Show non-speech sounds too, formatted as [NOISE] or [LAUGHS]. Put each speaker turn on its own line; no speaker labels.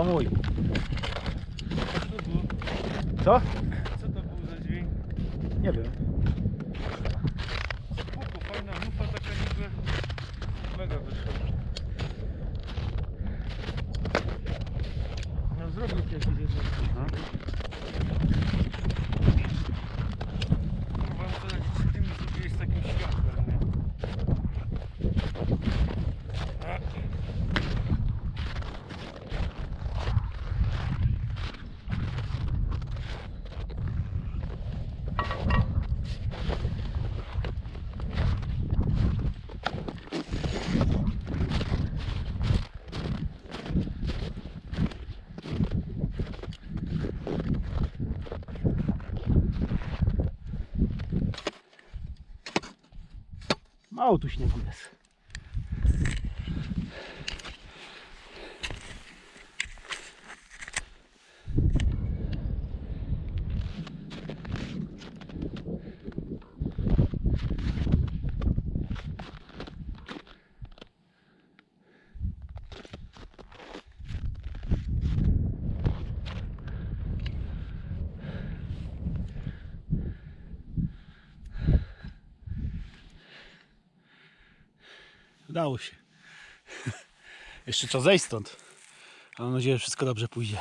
chyba mój.
Co?
Co?
Co to był za dźwięk?
Nie wiem.
Spoko, fajna lufa taka niby. Mega wyszła. No zrobił jakieś jedno.
Mało tu śniegu jest. Udało się. [LAUGHS] Jeszcze trzeba zejść stąd. Mam nadzieję, że wszystko dobrze pójdzie.